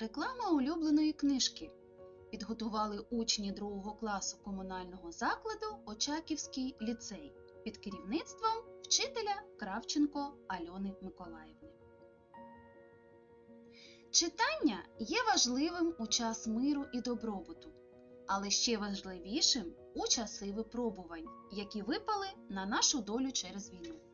Реклама улюбленої книжки. Підготували учні другого класу комунального закладу Очаківський ліцей під керівництвом вчителя Кравченко Альони Миколаївни. Читання є важливим у час миру і добробуту, але ще важливішим у часи випробувань, які випали на нашу долю через війну.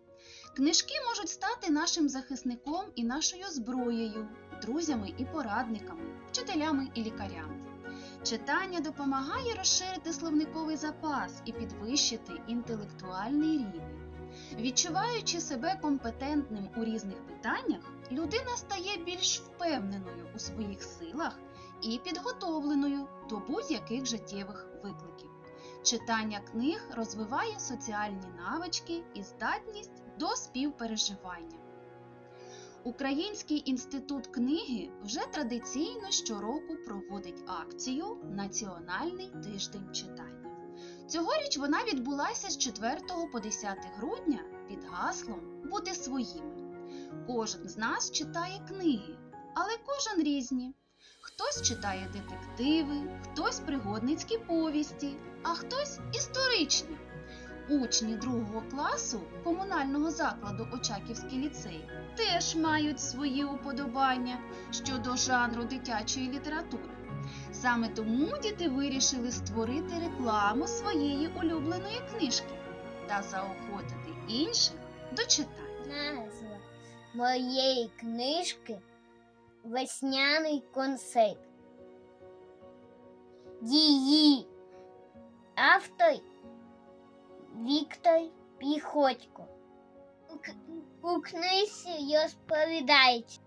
Книжки можуть стати нашим захисником і нашою зброєю, друзями і порадниками, вчителями і лікарями. Читання допомагає розширити словниковий запас і підвищити інтелектуальний рівень. Відчуваючи себе компетентним у різних питаннях, людина стає більш впевненою у своїх силах і підготовленою до будь-яких життєвих викликів. Читання книг розвиває соціальні навички і здатність до співпереживання. Український інститут книги вже традиційно щороку проводить акцію Національний тиждень читання. Цьогоріч вона відбулася з 4 по 10 грудня під гаслом Бути своїми. Кожен з нас читає книги, але кожен різні. Хтось читає детективи, хтось пригодницькі повісті, а хтось історичні. Учні другого класу комунального закладу Очаківський ліцей теж мають свої уподобання щодо жанру дитячої літератури. Саме тому діти вирішили створити рекламу своєї улюбленої книжки та заохотити інших до читання. Назва моєї книжки Весняний концерт. Її автор Віктор Піхотько. У, у книзі розповідається,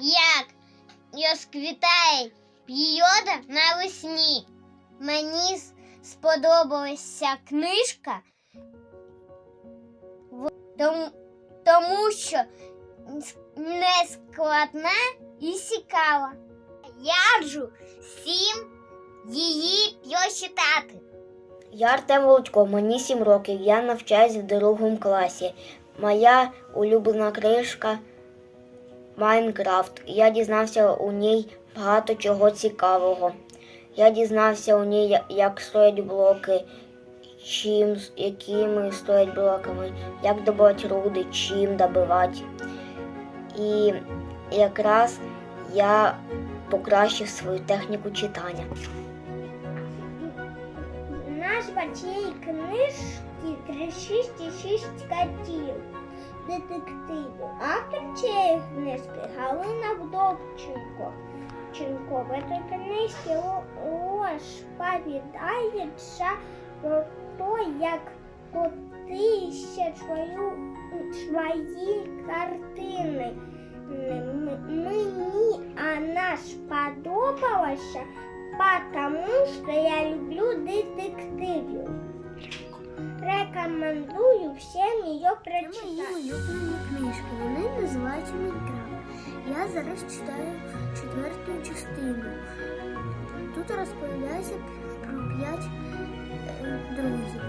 як розквітає піода навесні. Мені сподобалася книжка тому, тому що не складна і цікава. Я раджу всім її прочитати. Я Артем Володько, мені 7 років. Я навчаюсь в другому класі. Моя улюблена книжка Майнкрафт. Я дізнався у ній багато чого цікавого. Я дізнався у ній, як стоять блоки, чим, якими стоять блоками, як добувати руди, чим добивати. І якраз я покращив свою техніку читання. Цієї книжки «36,6 котів. Детективи. Автор цієї книжки Галина Вдовченко. Ченко. В этой книжці розповідається про те, як коти ще свою, свої картини. Мені вона сподобалася потому что я люблю детективів. Рекомендую всім її Це мої улюблені книжки. Вони називаються Майнкрафт. Я зараз читаю четверту частину. Тут розповідається про п'ять е, друзів.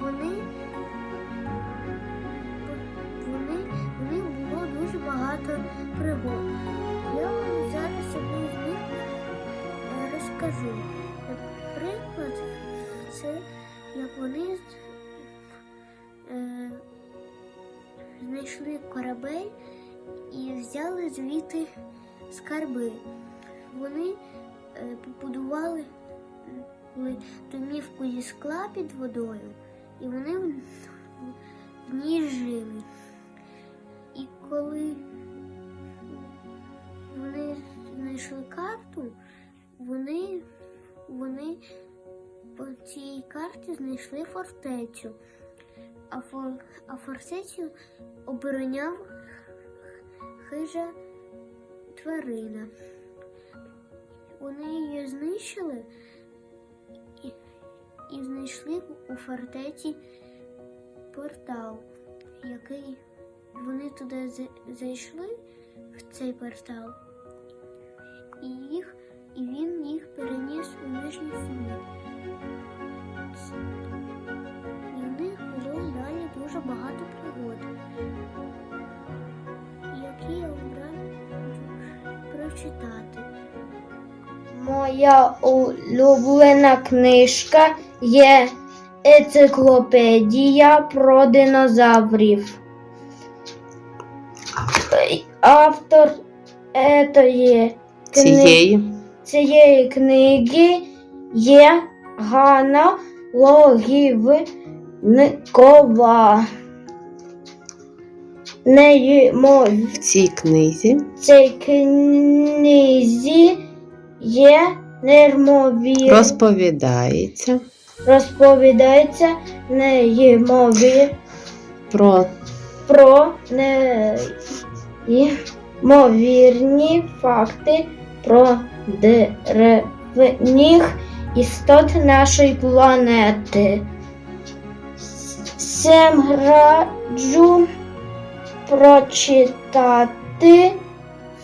Вони, вони, у них було дуже багато пригод. Е, розкажу. Наприклад, це як вони е, знайшли корабель і взяли звідти скарби. Вони е, побудували домівку зі скла під водою, і вони цій знайшли фортецю а, фор, а фортецю обороняв хижа тварина. Вони її знищили і, і знайшли у фортеці портал, який вони туди зайшли в цей портал, і їх, і він їх переніс у нижній світ. І в них було далі дуже багато пригод, які я обрав читати. Моя улюблена книжка є енциклопедія про динозаврів. Автор етої кни- Цієї цієї книги є Ганна Логівникова. Неймовірно. в цій книзі цій книзі є неймовірно розповідається розповідається неймовір про про неймовірні факти про древніх істот нашої планети. Всім раджу прочитати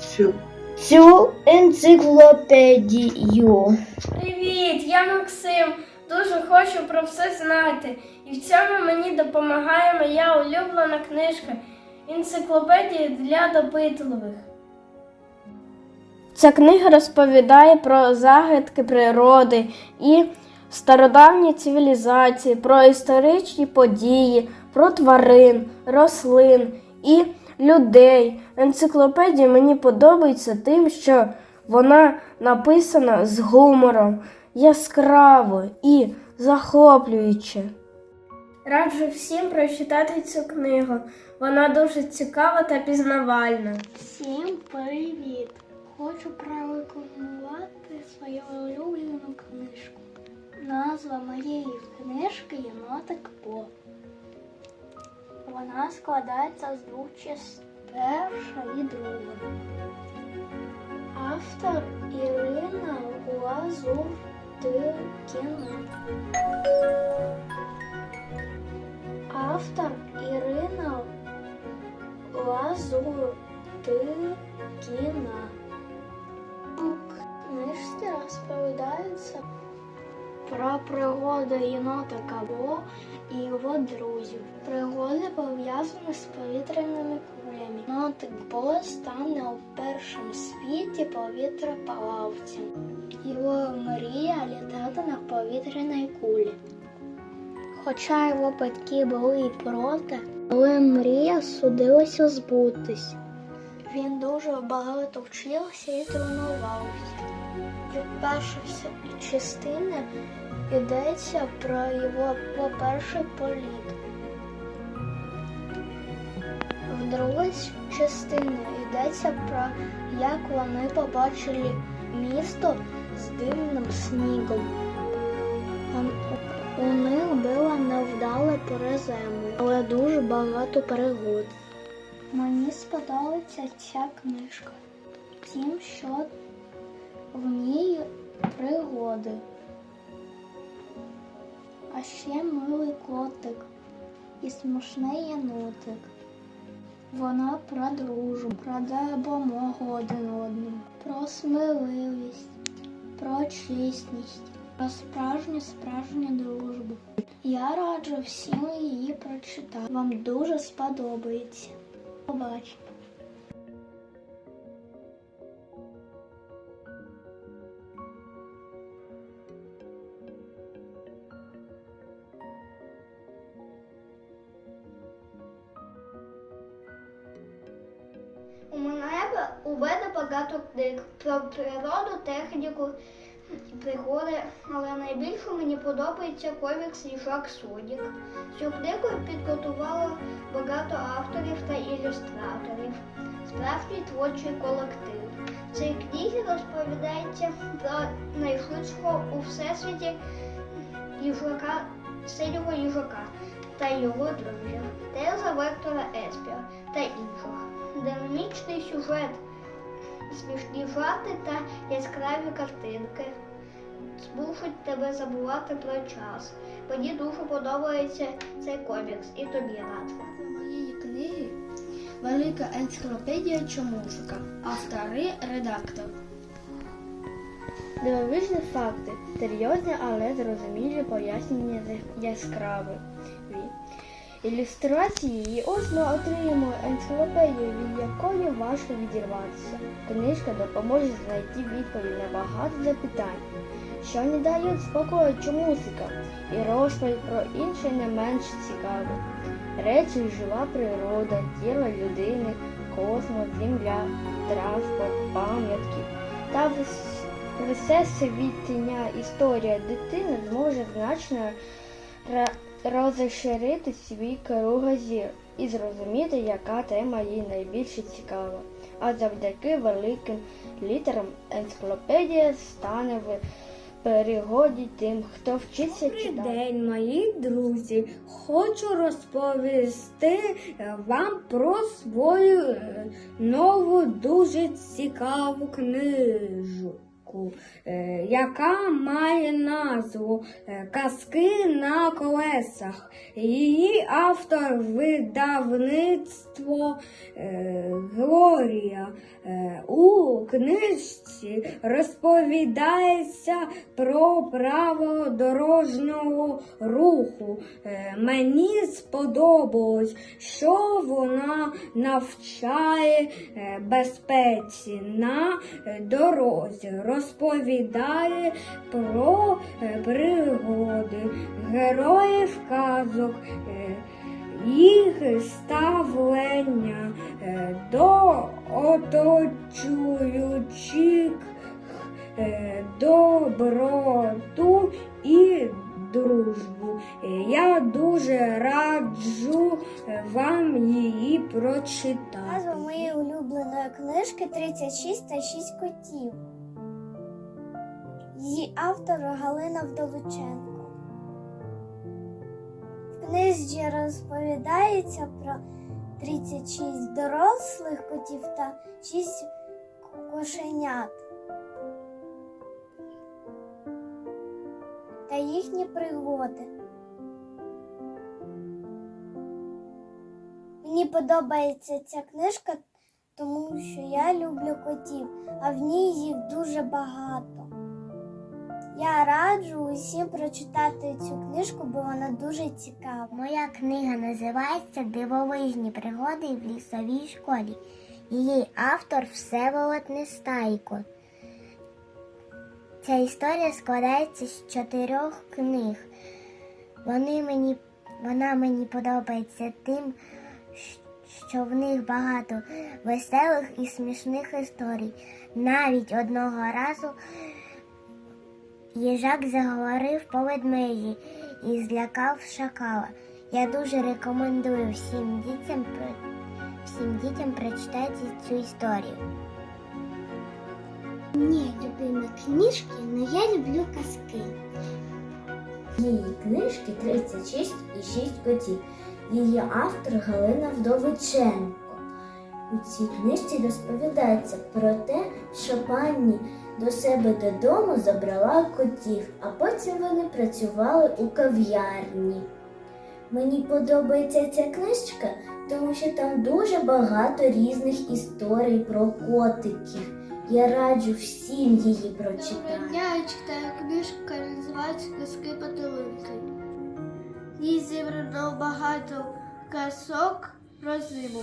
цю цю енциклопедію. Привіт, я Максим. Дуже хочу про все знати. І в цьому мені допомагає моя улюблена книжка Енциклопедія для допитливих. Ця книга розповідає про загадки природи і стародавні цивілізації, про історичні події, про тварин, рослин і людей. Енциклопедія мені подобається тим, що вона написана з гумором, яскраво і захоплююче. Раджу всім прочитати цю книгу. Вона дуже цікава та пізнавальна. Всім привіт! Хочу прорекламувати свою улюблену книжку. Назва моєї книжки Єнотик По. Вона складається з двох частин. Перша і друга. Автор Ірина Лазуртикіна. Автор Ірина Лазуртикіна. Книжці розповідається про пригоди єнотика Бо і його друзів. Пригоди пов'язані з повітряними кулями. Єнотик Бо стане у першому світі повітряплавцем. Його мрія літати на повітряній кулі. Хоча його батьки були і проти, але мрія судилася збутись. Він дуже багато вчився і тренувався. І в першій частині йдеться про його перший політ. В другій частині йдеться про як вони побачили місто з дивним снігом. У них було невдале переземлення, але дуже багато пригод. Мені сподобається ця книжка. Тим, що в ній пригоди. А ще милий котик і смішний єнотик. Вона про дружбу, про допомогу один одному, про сміливість, про чесність, про справжню справжню дружбу. Я раджу всім її прочитати. Вам дуже сподобається. Побачимо. У мене багато книг про природу, техніку, пригоди, але найбільше мені подобається комікс Їжак Сонік. Цю книгу підготувало багато авторів та ілюстраторів, справжній творчий колектив. В цій книгі розповідається про найшвидшого у всесвіті їжака, синього їжака та його друзів, Теза Вектора Еспіа та інших. Динамічний сюжет, смішні жарти та яскраві картинки змушуть тебе забувати про час. Мені дуже подобається цей комікс і тобі раджу. моєї книги Велика енциклопедія Чомушика. Автори редактор. Дивовижні факти, серйозні, але зрозумілі пояснення яскраві. Ілюстрації, і ось отримуємо енциклопедію, від якої важко відірватися. Книжка допоможе знайти відповідь на багато запитань, що не дають спокою чи і розповідь про інше не менш цікаве. Речі жива природа, тіло людини, космос, земля, транспорт, пам'ятки. Та вс- всесвітня історія дитини зможе значно розширити свій кругозір і зрозуміти, яка тема їй найбільше цікава. А завдяки великим літерам енциклопедія стане в перегоді тим, хто вчиться Добрий читати. день, мої друзі. Хочу розповісти е, вам про свою е, нову дуже цікаву книжку, е, яка має назву е, Казки на колесах. Її автор видавництво е, Глорія. У книжці розповідається про право дорожнього руху. Мені сподобалось, що вона навчає безпеці на дорозі, розповідає про е, пригоди героїв казок. е, їх ставлення е, до оточуючих доброту і дружбу. Я дуже раджу вам її прочитати. Назва моєї улюбленої книжки 36 та 6 котів. Її автор Галина Вдовиченко. В книзі розповідається про 36 дорослих котів та 6 кошенят. Та їхні пригоди. Мені подобається ця книжка, тому що я люблю котів, а в ній їх дуже багато. Я раджу усім прочитати цю книжку, бо вона дуже цікава. Моя книга називається Дивовижні пригоди в лісовій школі. Її автор Всеволод Нестайко. Ця історія складається з чотирьох книг. Вони мені, вона мені подобається тим, що в них багато веселих і смішних історій. Навіть одного разу їжак заговорив по ведмежі і злякав шакала. Я дуже рекомендую всім дітям всім дітям прочитати цю історію. Ні, любимі книжки, але я люблю казки. Її книжки 36 і 6 котів. Її автор Галина Вдовиченко. У цій книжці розповідається про те, що пані до себе додому забрала котів, а потім вони працювали у кав'ярні. Мені подобається ця книжка, тому що там дуже багато різних історій про котиків. Я раджу всім її прочитати. Я читаю книжка, називається Казки Потолинки. Їй зібрано багато казок про зиму.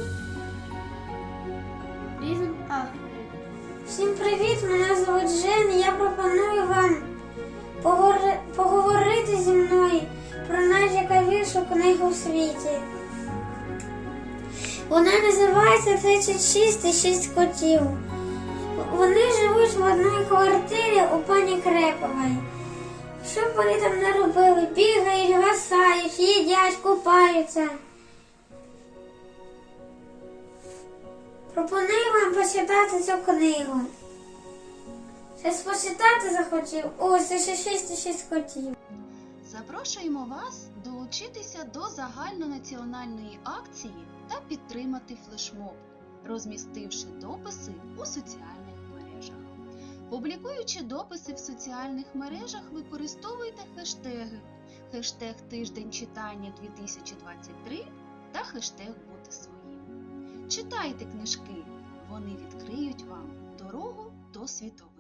Різних авторів. Всім привіт! Мене звуть Жен. і Я пропоную вам поговорити зі мною про найцікавішу книгу в світі. Вона називається 36 і 6 котів. Вони живуть в одній квартирі у пані Крепової. Що вони там не робили? Бігають, гасають, їдять, купаються. Пропоную вам почитати цю книгу. Щось почитати захотів? Ось ще 6 і 6 котів. Запрошуємо вас долучитися до загальнонаціональної акції та підтримати флешмоб, розмістивши дописи у соціальних мережах. Публікуючи дописи в соціальних мережах, використовуйте хештеги хештег Тиждень читання 2023 та хештег. Читайте книжки, вони відкриють вам дорогу до світу.